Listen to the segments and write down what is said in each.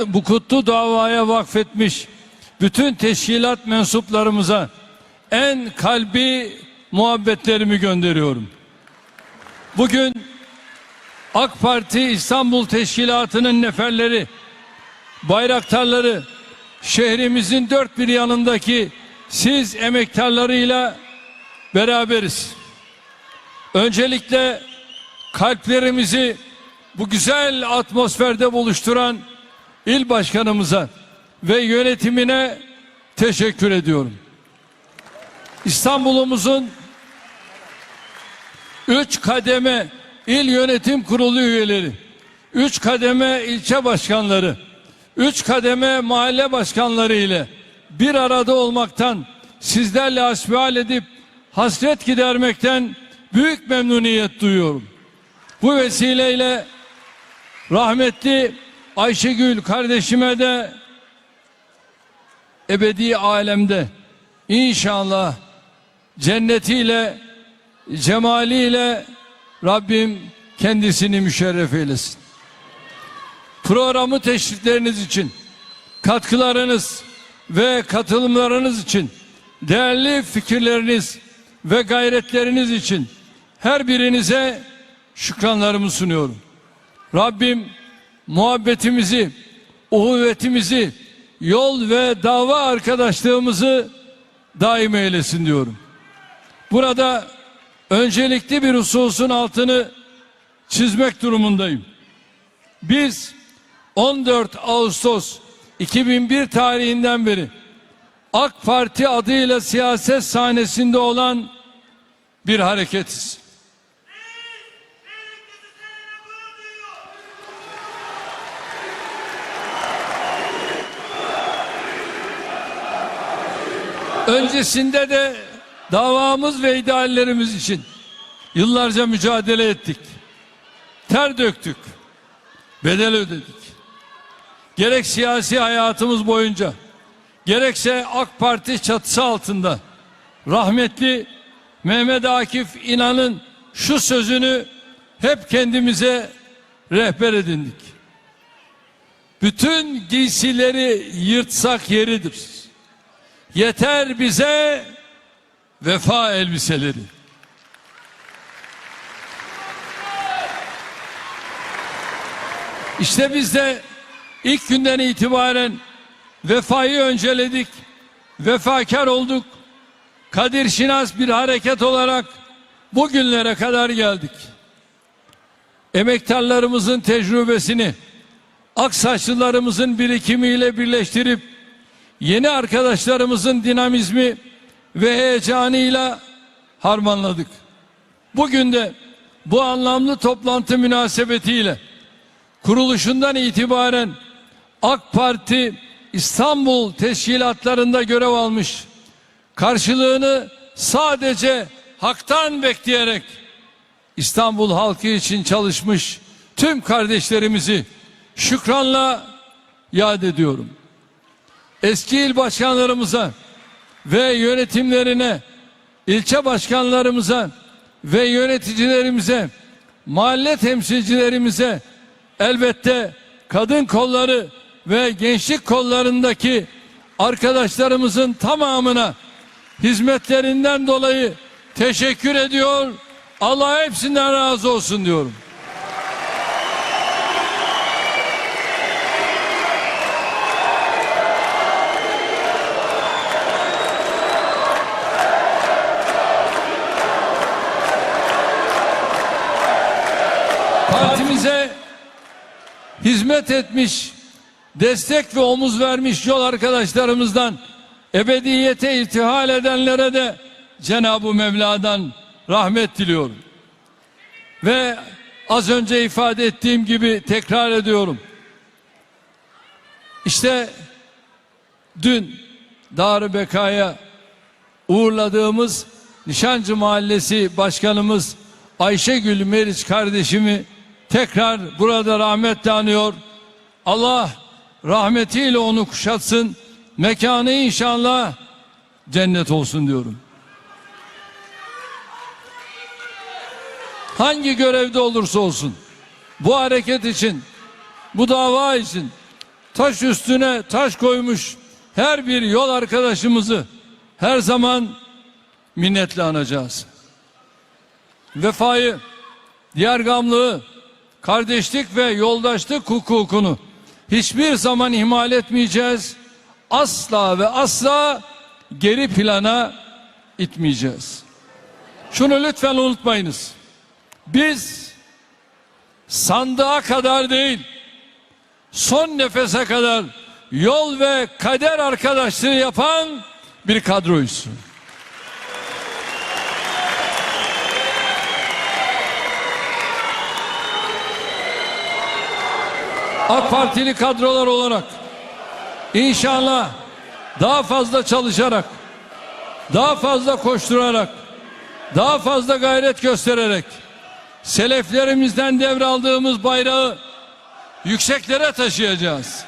bu kutlu davaya vakfetmiş bütün teşkilat mensuplarımıza en kalbi muhabbetlerimi gönderiyorum. Bugün AK Parti İstanbul Teşkilatı'nın neferleri, bayraktarları, şehrimizin dört bir yanındaki siz emektarlarıyla beraberiz. Öncelikle kalplerimizi bu güzel atmosferde buluşturan il başkanımıza ve yönetimine teşekkür ediyorum. İstanbul'umuzun üç kademe il yönetim kurulu üyeleri, üç kademe ilçe başkanları, üç kademe mahalle başkanları ile bir arada olmaktan, sizlerle hasbihal edip hasret gidermekten büyük memnuniyet duyuyorum. Bu vesileyle rahmetli Ayşegül kardeşime de ebedi alemde inşallah cennetiyle cemaliyle Rabbim kendisini müşerref eylesin. Programı teşvikleriniz için, katkılarınız ve katılımlarınız için, değerli fikirleriniz ve gayretleriniz için her birinize şükranlarımı sunuyorum. Rabbim muhabbetimizi, uhuvvetimizi, yol ve dava arkadaşlığımızı daim eylesin diyorum. Burada öncelikli bir hususun altını çizmek durumundayım. Biz 14 Ağustos 2001 tarihinden beri AK Parti adıyla siyaset sahnesinde olan bir hareketiz. Öncesinde de davamız ve ideallerimiz için yıllarca mücadele ettik. Ter döktük. Bedel ödedik. Gerek siyasi hayatımız boyunca gerekse AK Parti çatısı altında rahmetli Mehmet Akif İnan'ın şu sözünü hep kendimize rehber edindik. Bütün giysileri yırtsak yeridir. Yeter bize vefa elbiseleri. İşte biz de ilk günden itibaren vefayı önceledik. Vefakar olduk. Kadir Şinas bir hareket olarak bugünlere kadar geldik. Emektarlarımızın tecrübesini aksaçlılarımızın birikimiyle birleştirip yeni arkadaşlarımızın dinamizmi ve heyecanıyla harmanladık. Bugün de bu anlamlı toplantı münasebetiyle kuruluşundan itibaren AK Parti İstanbul teşkilatlarında görev almış, karşılığını sadece haktan bekleyerek İstanbul halkı için çalışmış tüm kardeşlerimizi şükranla yad ediyorum. Eski il başkanlarımıza ve yönetimlerine, ilçe başkanlarımıza ve yöneticilerimize, mahalle temsilcilerimize elbette kadın kolları ve gençlik kollarındaki arkadaşlarımızın tamamına hizmetlerinden dolayı teşekkür ediyor. Allah hepsinden razı olsun diyorum. Hizmet etmiş, destek ve omuz vermiş yol arkadaşlarımızdan ebediyete irtihal edenlere de Cenab-ı Mevla'dan rahmet diliyorum. Ve az önce ifade ettiğim gibi tekrar ediyorum. İşte dün Dar-ı Beka'ya uğurladığımız Nişancı Mahallesi Başkanımız Ayşegül Meriç kardeşimi tekrar burada rahmetle anıyor. Allah rahmetiyle onu kuşatsın. Mekanı inşallah cennet olsun diyorum. Hangi görevde olursa olsun bu hareket için, bu dava için taş üstüne taş koymuş her bir yol arkadaşımızı her zaman minnetle anacağız. Vefayı, diğer gamlığı, kardeşlik ve yoldaşlık hukukunu hiçbir zaman ihmal etmeyeceğiz. Asla ve asla geri plana itmeyeceğiz. Şunu lütfen unutmayınız. Biz sandığa kadar değil, son nefese kadar yol ve kader arkadaşlığı yapan bir kadroyuz. AK Partili kadrolar olarak inşallah daha fazla çalışarak, daha fazla koşturarak, daha fazla gayret göstererek seleflerimizden devraldığımız bayrağı yükseklere taşıyacağız.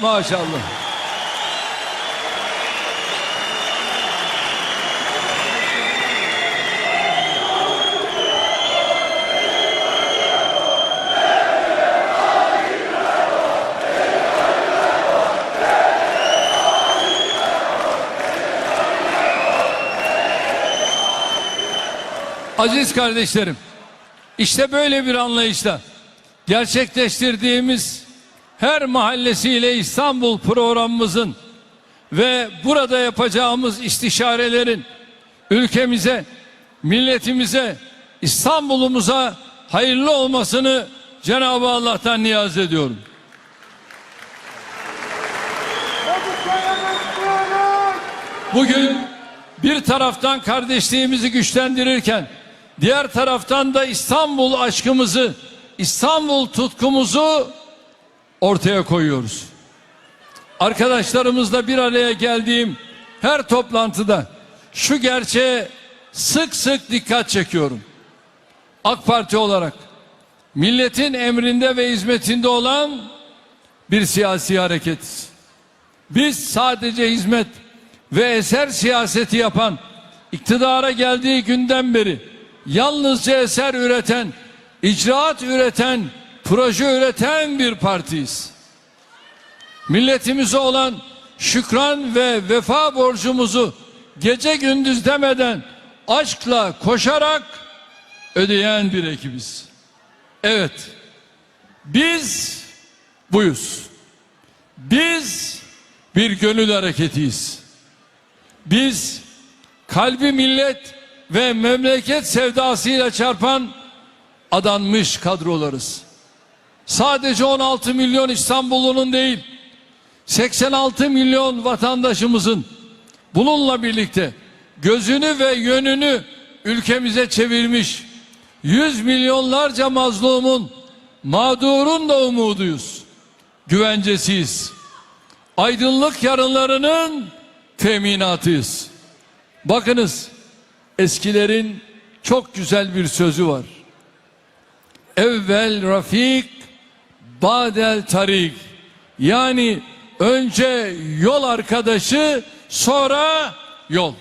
Maşallah. Aziz kardeşlerim, işte böyle bir anlayışla gerçekleştirdiğimiz her mahallesiyle İstanbul programımızın ve burada yapacağımız istişarelerin ülkemize, milletimize, İstanbul'umuza hayırlı olmasını Cenab-ı Allah'tan niyaz ediyorum. Bugün bir taraftan kardeşliğimizi güçlendirirken diğer taraftan da İstanbul aşkımızı, İstanbul tutkumuzu ortaya koyuyoruz. Arkadaşlarımızla bir araya geldiğim her toplantıda şu gerçeğe sık sık dikkat çekiyorum. AK Parti olarak milletin emrinde ve hizmetinde olan bir siyasi hareketiz. Biz sadece hizmet ve eser siyaseti yapan iktidara geldiği günden beri yalnızca eser üreten, icraat üreten, proje üreten bir partiyiz. Milletimize olan şükran ve vefa borcumuzu gece gündüz demeden aşkla koşarak ödeyen bir ekibiz. Evet, biz buyuz. Biz bir gönül hareketiyiz. Biz kalbi millet ve memleket sevdasıyla çarpan adanmış kadrolarız. Sadece 16 milyon İstanbullunun değil, 86 milyon vatandaşımızın bununla birlikte gözünü ve yönünü ülkemize çevirmiş 100 milyonlarca mazlumun, mağdurun da umuduyuz. Güvencesiyiz. Aydınlık yarınlarının teminatıyız. Bakınız eskilerin çok güzel bir sözü var. Evvel rafik, badel tarik. Yani önce yol arkadaşı, sonra yol.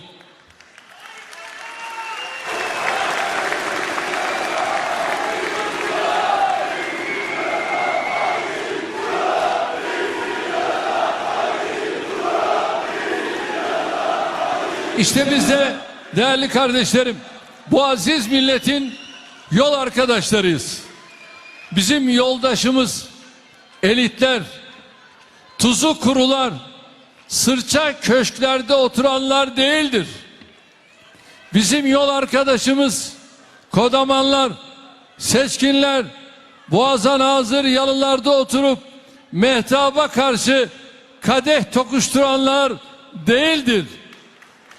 İşte biz de değerli kardeşlerim bu aziz milletin yol arkadaşlarıyız. Bizim yoldaşımız elitler, tuzu kurular, sırça köşklerde oturanlar değildir. Bizim yol arkadaşımız kodamanlar, seçkinler, boğazan hazır yalılarda oturup mehtaba karşı kadeh tokuşturanlar değildir.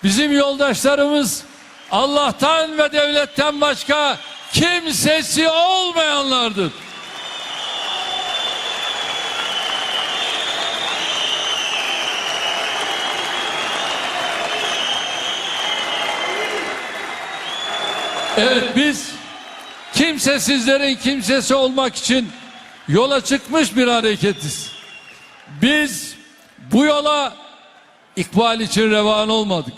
Bizim yoldaşlarımız Allah'tan ve devletten başka kimsesi olmayanlardır. Evet biz kimse kimsesizlerin kimsesi olmak için yola çıkmış bir hareketiz. Biz bu yola ikbal için revan olmadık.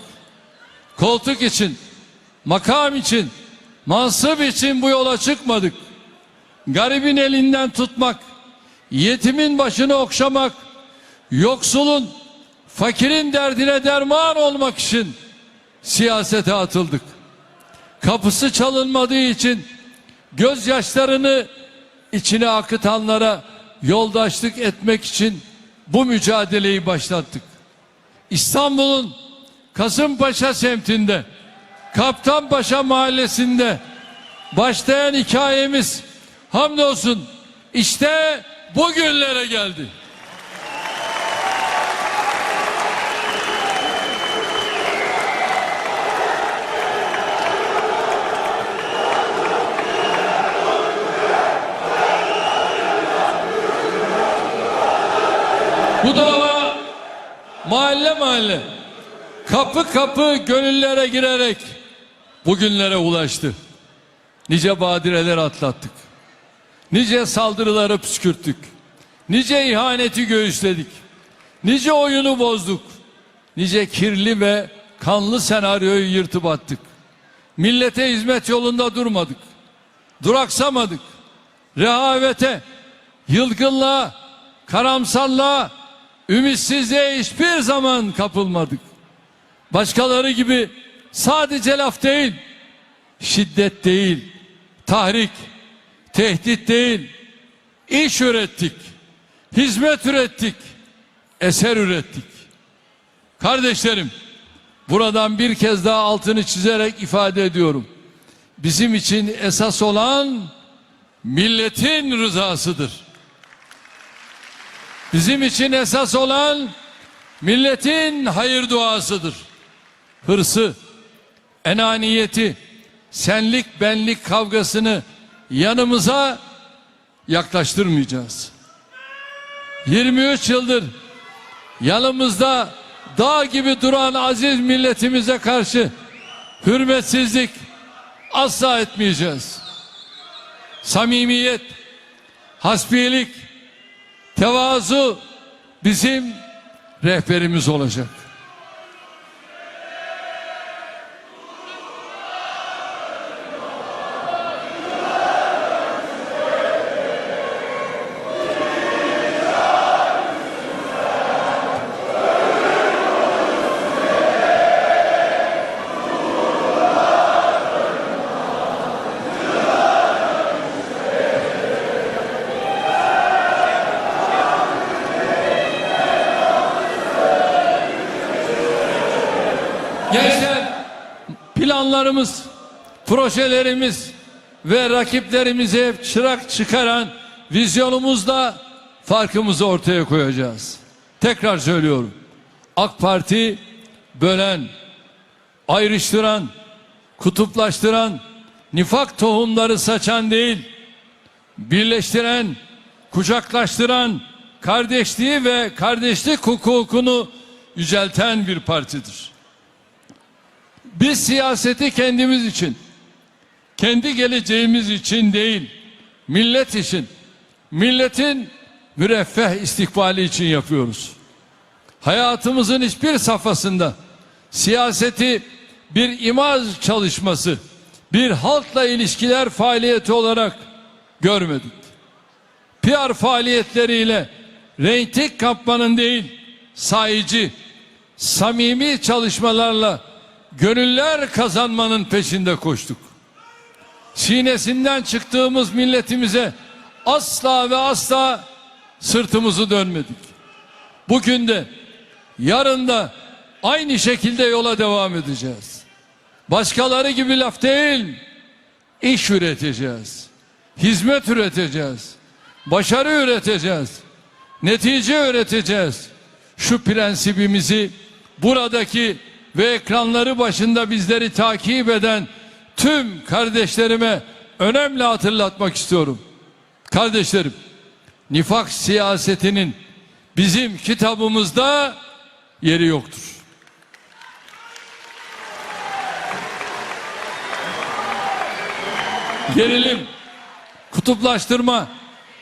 Koltuk için, makam için, mansıp için bu yola çıkmadık. Garibin elinden tutmak, yetimin başını okşamak, yoksulun, fakirin derdine derman olmak için siyasete atıldık. Kapısı çalınmadığı için gözyaşlarını içine akıtanlara yoldaşlık etmek için bu mücadeleyi başlattık. İstanbul'un Kasımpaşa semtinde, Kaptanpaşa mahallesinde başlayan hikayemiz hamdolsun işte bugünlere geldi. Bu dava mahalle mahalle, kapı kapı gönüllere girerek bugünlere ulaştı. Nice badireler atlattık. Nice saldırıları püskürttük. Nice ihaneti göğüsledik. Nice oyunu bozduk. Nice kirli ve kanlı senaryoyu yırtıp attık. Millete hizmet yolunda durmadık. Duraksamadık. Rehavete, yılgınlığa, karamsarlığa, ümitsizliğe hiçbir zaman kapılmadık. Başkaları gibi sadece laf değil, şiddet değil, tahrik, tehdit değil, iş ürettik, hizmet ürettik, eser ürettik. Kardeşlerim, buradan bir kez daha altını çizerek ifade ediyorum. Bizim için esas olan milletin rızasıdır. Bizim için esas olan milletin hayır duasıdır. Hırsı, enaniyeti, senlik benlik kavgasını yanımıza yaklaştırmayacağız. 23 yıldır yanımızda dağ gibi duran aziz milletimize karşı hürmetsizlik asla etmeyeceğiz. Samimiyet, hasbiyelik, tevazu bizim rehberimiz olacak. Planlarımız, projelerimiz ve rakiplerimize hep çırak çıkaran vizyonumuzla farkımızı ortaya koyacağız. Tekrar söylüyorum. AK Parti bölen, ayrıştıran, kutuplaştıran, nifak tohumları saçan değil, birleştiren, kucaklaştıran, kardeşliği ve kardeşlik hukukunu yücelten bir partidir. Biz siyaseti kendimiz için, kendi geleceğimiz için değil, millet için, milletin müreffeh istikbali için yapıyoruz. Hayatımızın hiçbir safhasında siyaseti bir imaj çalışması, bir halkla ilişkiler faaliyeti olarak görmedik. PR faaliyetleriyle reyting kapmanın değil, sahici, samimi çalışmalarla gönüller kazanmanın peşinde koştuk. Sinesinden çıktığımız milletimize asla ve asla sırtımızı dönmedik. Bugün de yarın da aynı şekilde yola devam edeceğiz. Başkaları gibi laf değil, iş üreteceğiz. Hizmet üreteceğiz. Başarı üreteceğiz. Netice üreteceğiz. Şu prensibimizi buradaki ve ekranları başında bizleri takip eden tüm kardeşlerime önemli hatırlatmak istiyorum. Kardeşlerim, nifak siyasetinin bizim kitabımızda yeri yoktur. Gerilim, kutuplaştırma,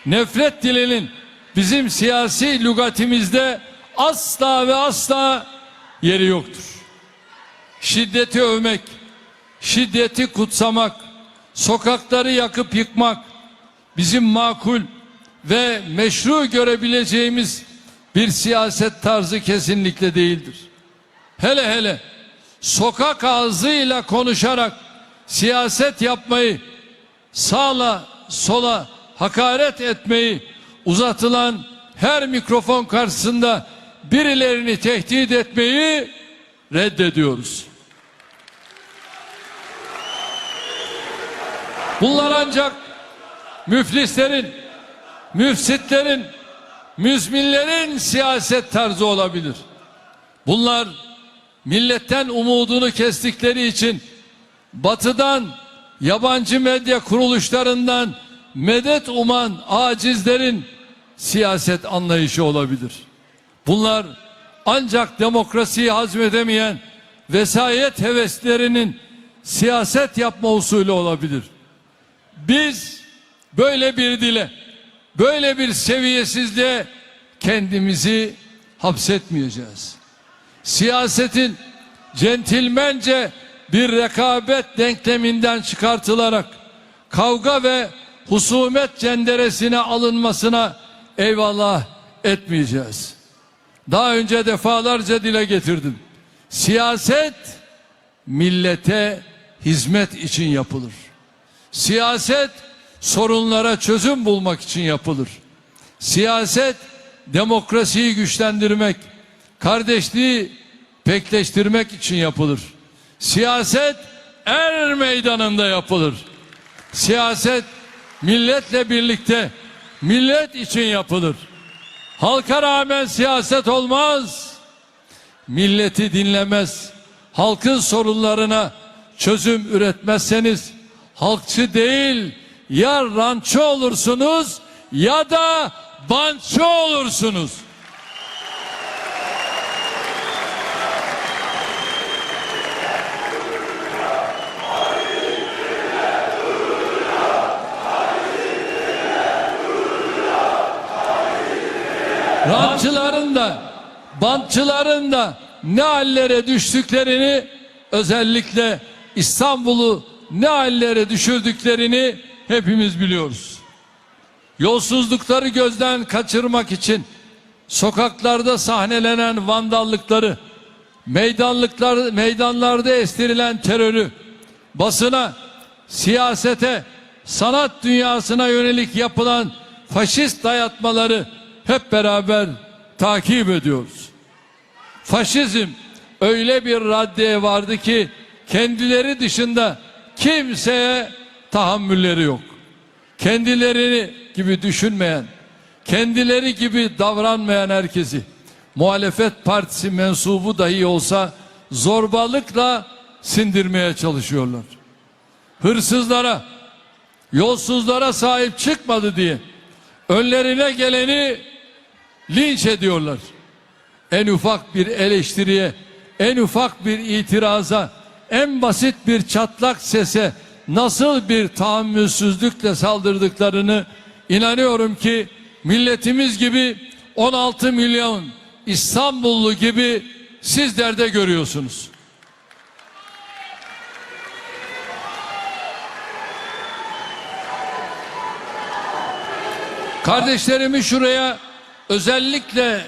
nefret dilinin bizim siyasi lügatimizde asla ve asla yeri yoktur. Şiddeti övmek, şiddeti kutsamak, sokakları yakıp yıkmak bizim makul ve meşru görebileceğimiz bir siyaset tarzı kesinlikle değildir. Hele hele sokak ağzıyla konuşarak siyaset yapmayı, sağla sola hakaret etmeyi, uzatılan her mikrofon karşısında birilerini tehdit etmeyi reddediyoruz. Bunlar ancak müflislerin, müfsitlerin, müzminlerin siyaset tarzı olabilir. Bunlar milletten umudunu kestikleri için batıdan, yabancı medya kuruluşlarından medet uman acizlerin siyaset anlayışı olabilir. Bunlar ancak demokrasiyi hazmedemeyen vesayet heveslerinin siyaset yapma usulü olabilir. Biz böyle bir dile, böyle bir seviyesizliğe kendimizi hapsetmeyeceğiz. Siyasetin centilmence bir rekabet denkleminden çıkartılarak kavga ve husumet cenderesine alınmasına eyvallah etmeyeceğiz. Daha önce defalarca dile getirdim. Siyaset millete hizmet için yapılır. Siyaset sorunlara çözüm bulmak için yapılır. Siyaset demokrasiyi güçlendirmek, kardeşliği pekleştirmek için yapılır. Siyaset er meydanında yapılır. Siyaset milletle birlikte millet için yapılır. Halka rağmen siyaset olmaz. Milleti dinlemez. Halkın sorunlarına çözüm üretmezseniz halkçı değil ya ranço olursunuz ya da banço olursunuz. Rantçıların da bantçıların da ne hallere düştüklerini özellikle İstanbul'u ne hallere düşürdüklerini hepimiz biliyoruz. Yolsuzlukları gözden kaçırmak için sokaklarda sahnelenen vandallıkları, meydanlıklar, meydanlarda estirilen terörü, basına, siyasete, sanat dünyasına yönelik yapılan faşist dayatmaları hep beraber takip ediyoruz. Faşizm öyle bir raddeye vardı ki kendileri dışında kimseye tahammülleri yok. Kendilerini gibi düşünmeyen, kendileri gibi davranmayan herkesi muhalefet partisi mensubu dahi olsa zorbalıkla sindirmeye çalışıyorlar. Hırsızlara, yolsuzlara sahip çıkmadı diye önlerine geleni linç ediyorlar. En ufak bir eleştiriye, en ufak bir itiraza, en basit bir çatlak sese nasıl bir tahammülsüzlükle saldırdıklarını inanıyorum ki milletimiz gibi 16 milyon İstanbullu gibi sizler de görüyorsunuz. Kardeşlerimi şuraya özellikle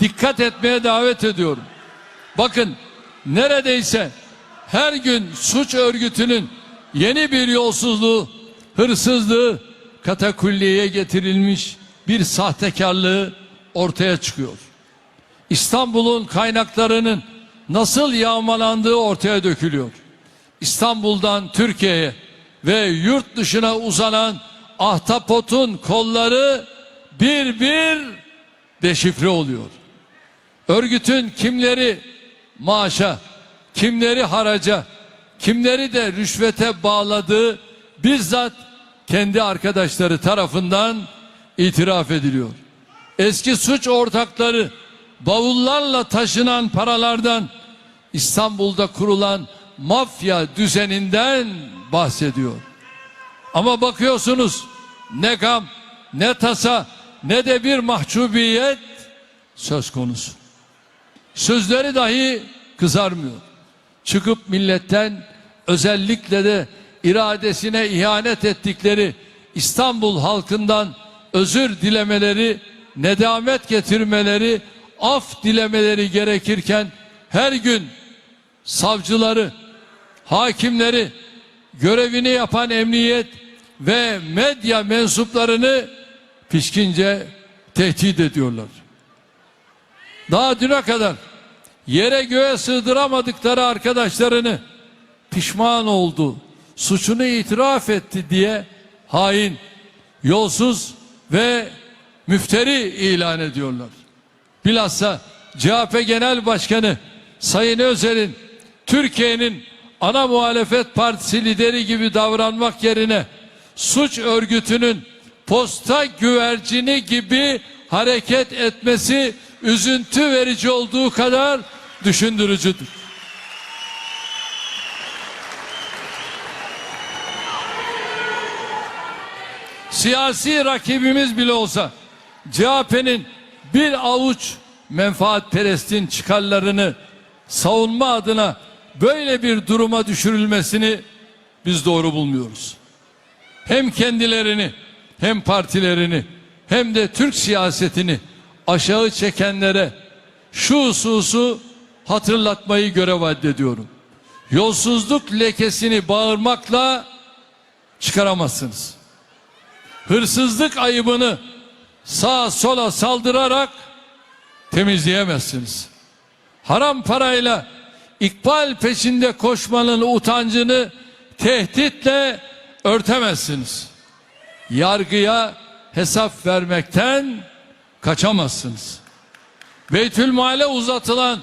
dikkat etmeye davet ediyorum. Bakın neredeyse her gün suç örgütünün yeni bir yolsuzluğu, hırsızlığı katakulliye getirilmiş bir sahtekarlığı ortaya çıkıyor. İstanbul'un kaynaklarının nasıl yağmalandığı ortaya dökülüyor. İstanbul'dan Türkiye'ye ve yurt dışına uzanan ahtapotun kolları bir bir deşifre oluyor. Örgütün kimleri maaşa, kimleri haraca, kimleri de rüşvete bağladığı bizzat kendi arkadaşları tarafından itiraf ediliyor. Eski suç ortakları bavullarla taşınan paralardan İstanbul'da kurulan mafya düzeninden bahsediyor. Ama bakıyorsunuz ne gam, ne tasa, ne de bir mahcubiyet söz konusu. Sözleri dahi kızarmıyor. Çıkıp milletten özellikle de iradesine ihanet ettikleri İstanbul halkından özür dilemeleri, nedamet getirmeleri, af dilemeleri gerekirken her gün savcıları, hakimleri, görevini yapan emniyet ve medya mensuplarını pişkince tehdit ediyorlar. Daha düne kadar yere göğe sığdıramadıkları arkadaşlarını pişman oldu, suçunu itiraf etti diye hain, yolsuz ve müfteri ilan ediyorlar. Bilhassa CHP Genel Başkanı Sayın Özel'in Türkiye'nin ana muhalefet partisi lideri gibi davranmak yerine suç örgütünün posta güvercini gibi hareket etmesi üzüntü verici olduğu kadar düşündürücüdür. Siyasi rakibimiz bile olsa CHP'nin bir avuç menfaatperestin çıkarlarını savunma adına böyle bir duruma düşürülmesini biz doğru bulmuyoruz. Hem kendilerini hem partilerini hem de Türk siyasetini aşağı çekenlere şu hususu hatırlatmayı görev addediyorum. Yolsuzluk lekesini bağırmakla çıkaramazsınız. Hırsızlık ayıbını sağa sola saldırarak temizleyemezsiniz. Haram parayla ikbal peşinde koşmanın utancını tehditle örtemezsiniz. Yargıya hesap vermekten kaçamazsınız. Beytülmale uzatılan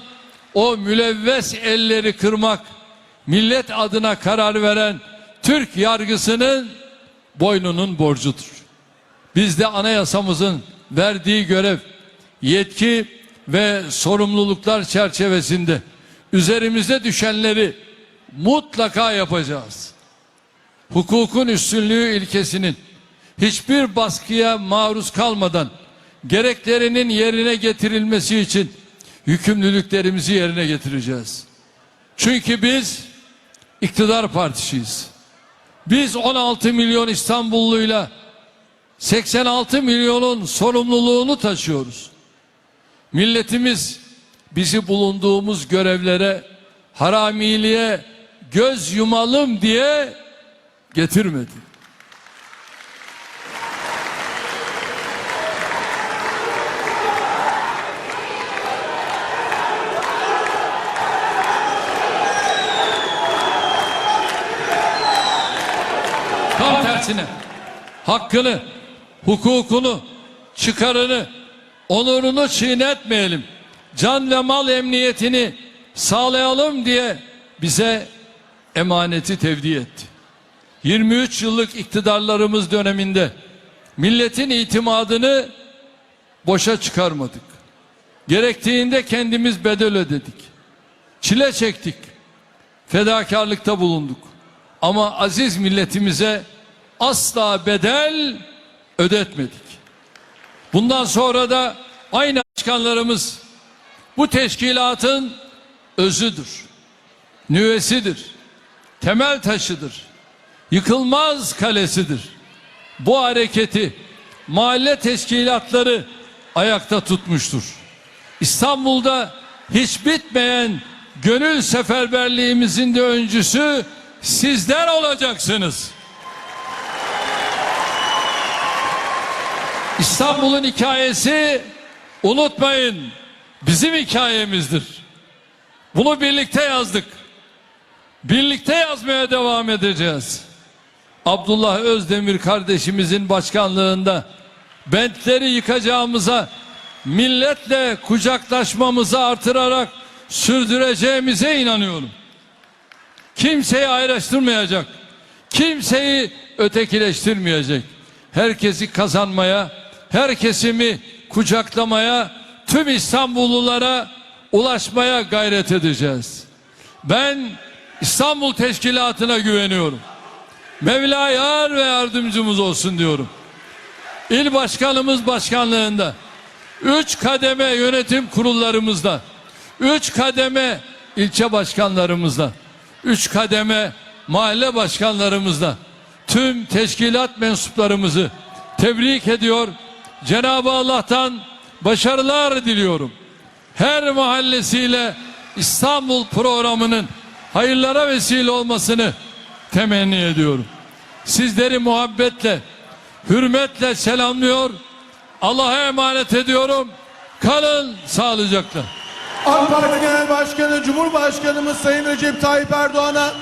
o mülevves elleri kırmak millet adına karar veren Türk yargısının boynunun borcudur. Biz de anayasamızın verdiği görev, yetki ve sorumluluklar çerçevesinde üzerimize düşenleri mutlaka yapacağız. Hukukun üstünlüğü ilkesinin hiçbir baskıya maruz kalmadan gereklerinin yerine getirilmesi için yükümlülüklerimizi yerine getireceğiz. Çünkü biz iktidar partisiyiz. Biz 16 milyon İstanbulluyla 86 milyonun sorumluluğunu taşıyoruz. Milletimiz bizi bulunduğumuz görevlere haramiliğe göz yumalım diye getirmedi. Tersine hakkını, hukukunu, çıkarını, onurunu çiğnetmeyelim. Can ve mal emniyetini sağlayalım diye bize emaneti tevdi etti. 23 yıllık iktidarlarımız döneminde milletin itimadını boşa çıkarmadık. Gerektiğinde kendimiz bedel ödedik. Çile çektik. Fedakarlıkta bulunduk. Ama aziz milletimize asla bedel ödetmedik. Bundan sonra da aynı başkanlarımız bu teşkilatın özüdür. Nüvesidir. Temel taşıdır. Yıkılmaz kalesidir. Bu hareketi mahalle teşkilatları ayakta tutmuştur. İstanbul'da hiç bitmeyen gönül seferberliğimizin de öncüsü sizler olacaksınız. İstanbul'un hikayesi unutmayın bizim hikayemizdir. Bunu birlikte yazdık. Birlikte yazmaya devam edeceğiz. Abdullah Özdemir kardeşimizin başkanlığında bentleri yıkacağımıza, milletle kucaklaşmamızı artırarak sürdüreceğimize inanıyorum. Kimseyi ayrıştırmayacak. Kimseyi ötekileştirmeyecek. Herkesi kazanmaya, her kesimi kucaklamaya, tüm İstanbullulara ulaşmaya gayret edeceğiz. Ben İstanbul Teşkilatı'na güveniyorum. Mevla yar ve yardımcımız olsun diyorum. İl başkanımız başkanlığında, üç kademe yönetim kurullarımızda, üç kademe ilçe başkanlarımızda, üç kademe mahalle başkanlarımızda, tüm teşkilat mensuplarımızı tebrik ediyor. Cenab-ı Allah'tan başarılar diliyorum. Her mahallesiyle İstanbul programının hayırlara vesile olmasını temenni ediyorum. Sizleri muhabbetle, hürmetle selamlıyor. Allah'a emanet ediyorum. Kalın sağlıcakla. AK Parti Genel Başkanı Cumhurbaşkanımız Sayın Recep Tayyip Erdoğan'a